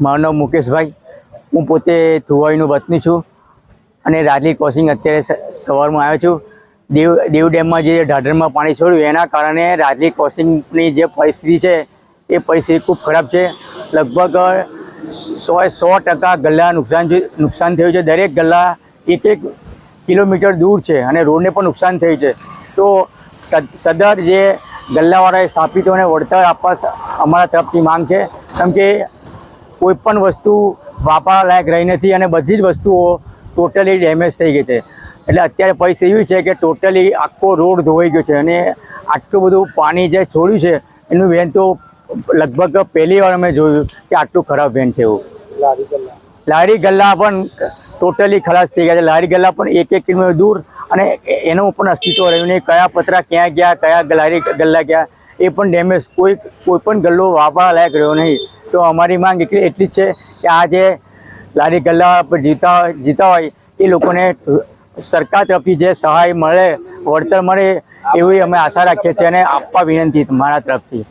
મારું નામ મુકેશભાઈ. હું પોતે ધુવાઈનું વતની છું અને રાજલી ક્રોસિંગ અત્યારે સવારમાં આવ્યો છું. દેવ દેવ ડેમમાં જે ઢાઢરમાં પાણી છોડ્યું, એના કારણે રાજલી ક્રોસિંગની જે પરિસ્થિતિ છે, એ પરિસ્થિતિ ખૂબ ખરાબ છે. લગભગ સો સો ટકા ગલ્લા નુકસાન નુકસાન થયું છે. દરેક ગલ્લા એક એક કિલોમીટર દૂર છે અને રોડને પણ નુકસાન થયું છે. તો સદ- સદર જે ગલ્લાવાળાએ સ્થાપિતોને વળતર આપવા અમારા તરફથી માંગ છે. કેમ કે કોઈપણ વસ્તુ વાપરવા લાયક રહી નથી અને બધી જ વસ્તુઓ ટોટલી ડેમેજ થઈ ગઈ છે. એટલે અત્યારે પરિસ્થિતિ એવી છે કે ટોટલી આખો રોડ ધોવાઈ ગયો છે અને આટલું બધું પાણી જે છોડ્યું છે એનું વેન તો લગભગ પહેલી વાર અમે જોયું કે આટલું ખરાબ વેન છે એવું. લારી ગલ્લા. પણ ટોટલી ખલાસ થઈ ગયા છે. લારી ગલ્લા પણ એક એક કિલોમીટર દૂર અને એનું પણ અસ્તિત્વ રહ્યું નહીં. કયા પતરા ક્યાં ગયા, કયા ગલારી ગલ્લા ગયા, એ પણ ડેમેજ કોઈ કોઈ પણ ગલ્લો વાપરવા લાયક રહ્યો નહીં. તો અમારી માંગ એટલી એટલી જ છે કે આ જે લારી ગલ્લા પર જીતા જીતા હોય, એ લોકોને સરકાર તરફથી જે સહાય મળે, વળતર મળે, એવી અમે આશા રાખીએ છીએ અને આપવા વિનંતી મારા તરફથી.